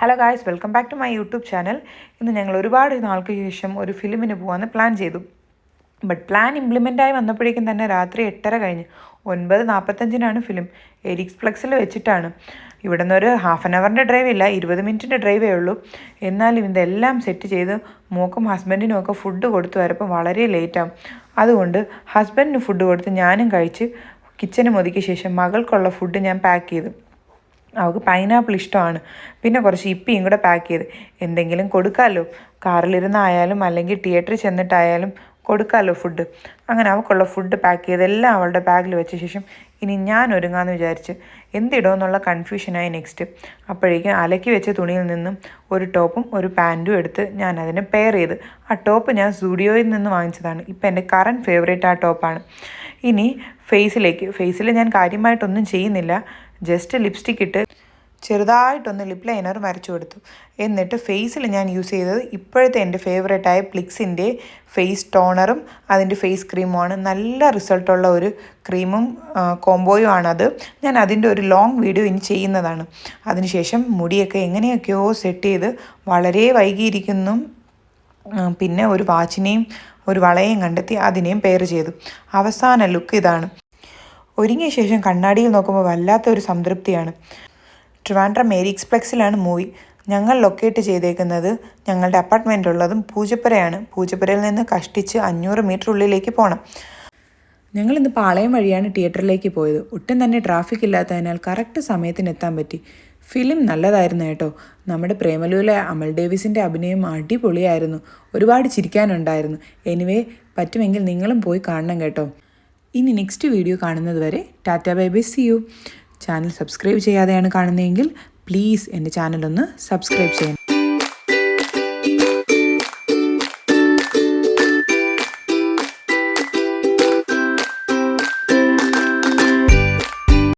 Hello guys welcome back to my YouTube channel ഇന്ന് ഞങ്ങൾ ഒരുപാട് നാൾക്ക് ശേഷം ഒരു ഫിലിമിന് പോകാമെന്ന് പ്ലാൻ ചെയ്തു. ബട്ട് പ്ലാൻ ഇംപ്ലിമെന്റ് ആയി വന്നപ്പോഴേക്കും തന്നെ രാത്രി എട്ടര കഴിഞ്ഞ് ഒൻപത് നാൽപ്പത്തഞ്ചിനാണ് ഫിലിം എരിക്സ് ഫ്ലെക്സിൽ വെച്ചിട്ടാണ്. ഇവിടെ നിന്ന് ഒരു ഹാഫ് ആൻ അവറിന്റെ ഡ്രൈവ് ഇല്ല ഇരുപത് മിനിറ്റിന്റെ ഡ്രൈവേ ഉള്ളൂ. എന്നാലും ഇതെല്ലാം സെറ്റ് ചെയ്ത് മോക്കും ഹസ്ബൻഡിനും ഒക്കെ ഫുഡ് കൊടുത്തു വരപ്പോൾ വളരെ ലേറ്റാവും അതുകൊണ്ട് ഹസ്ബൻഡിന് ഫുഡ് കൊടുത്ത് ഞാനും കഴിച്ച് കിച്ചനും ഒതുക്കിയ ശേഷം മകൾക്കുള്ള ഫുഡ് ഞാൻ പാക്ക് ചെയ്തു. അവൾക്ക് പൈനാപ്പിൾ ഇഷ്ടമാണ്. പിന്നെ കുറച്ച് ഇപ്പിയും കൂടെ പാക്ക് ചെയ്ത് എന്തെങ്കിലും കൊടുക്കാമല്ലോ കാറിലിരുന്നായാലും അല്ലെങ്കിൽ തിയേറ്ററിൽ ചെന്നിട്ടായാലും കൊടുക്കാമല്ലോ ഫുഡ് അങ്ങനെ അവൾക്കുള്ള ഫുഡ് പാക്ക് ചെയ്തെല്ലാം അവളുടെ ബാഗിൽ വെച്ച ശേഷം ഇനി ഞാൻ ഒരുങ്ങാമെന്ന് വിചാരിച്ച് എന്തിടുമെന്നുള്ള കൺഫ്യൂഷനായി നെക്സ്റ്റ് അപ്പോഴേക്കും അലക്കി വെച്ച തുണിയിൽ നിന്നും ഒരു ടോപ്പും ഒരു പാന്റും എടുത്ത് ഞാൻ അതിനെ പെയർ ചെയ്ത് ആ ടോപ്പ് ഞാൻ സ്റ്റുഡിയോയിൽ നിന്ന് വാങ്ങിച്ചതാണ്. ഇപ്പം എന്റെ കറണ്ട് ഫേവറേറ്റ് ആ ടോപ്പാണ്. ഇനി ഫേസിലേക്ക് ഫേസിൽ ഞാൻ കാര്യമായിട്ടൊന്നും ചെയ്യുന്നില്ല. ജസ്റ്റ് ലിപ്സ്റ്റിക് ഇട്ട് ചെറുതായിട്ടൊന്ന് ലിപ് ലൈനർ വരച്ചു കൊടുത്തു. എന്നിട്ട് ഫേസിൽ ഞാൻ യൂസ് ചെയ്തത് ഇപ്പോഴത്തെ എന്റെ ഫേവറേറ്റായ പ്ലിക്സിന്റെ ഫേസ് ടോണറും അതിന്റെ ഫേസ് ക്രീമുമാണ് നല്ല റിസൾട്ടുള്ള ഒരു ക്രീമും കോംബോയും ആണത്. ഞാൻ അതിന്റെ ഒരു ലോങ് വീഡിയോ ഇനി ചെയ്യുന്നതാണ്. അതിനുശേഷം മുടിയൊക്കെ എങ്ങനെയൊക്കെയോ സെറ്റ് ചെയ്ത് വളരെ വൈകിയിരിക്കുന്നു. പിന്നെ ഒരു വാച്ചിനെയും ഒരു വളയും കണ്ടെത്തി അതിനെയും പെയർ ചെയ്തു. അവസാന ലുക്ക് ഇതാണ്. ഒരുങ്ങിയ ശേഷം കണ്ണാടിയിൽ നോക്കുമ്പോൾ വല്ലാത്ത ഒരു സംതൃപ്തിയാണ്. ട്രിവാൻഡ്രം എക്സ്പ്ലക്സിലാണ് മൂവി. ഞങ്ങൾ ലൊക്കേറ്റ് ചെയ്തേക്കുന്നത് ഞങ്ങളുടെ അപ്പാർട്ട്മെന്റ് ഉള്ളതും പൂജപ്പുരയാണ്. പൂജപ്പുരയിൽ നിന്ന് കഷ്ടിച്ച് അഞ്ഞൂറ് മീറ്റർ ഉള്ളിലേക്ക് പോകണം ഞങ്ങൾ ഇന്ന് പാളയം വഴിയാണ് തിയേറ്ററിലേക്ക് പോയത്. ഒട്ടും തന്നെ ട്രാഫിക് ഇല്ലാത്തതിനാൽ കറക്റ്റ് സമയത്തിന് എത്താൻ പറ്റി. ഫിലിം നല്ലതായിരുന്നു കേട്ടോ. നമ്മുടെ പ്രേമലൂലെ അമൽ ഡേവിസിന്റെ അഭിനയം അടിപൊളിയായിരുന്നു. ഒരുപാട് ചിരിക്കാനുണ്ടായിരുന്നു. എനിവേ പറ്റുമെങ്കിൽ നിങ്ങളും പോയി കാണണം കേട്ടോ. ഇനി നെക്സ്റ്റ് വീഡിയോ കാണുന്നത് വരെ tata bye bye see you channel subscribe ചെയ്യാതെയാണ് കാണുന്നതെങ്കിൽ പ്ലീസ് എന്റെ ചാനലൊന്ന് സബ്സ്ക്രൈബ് ചെയ്യണം.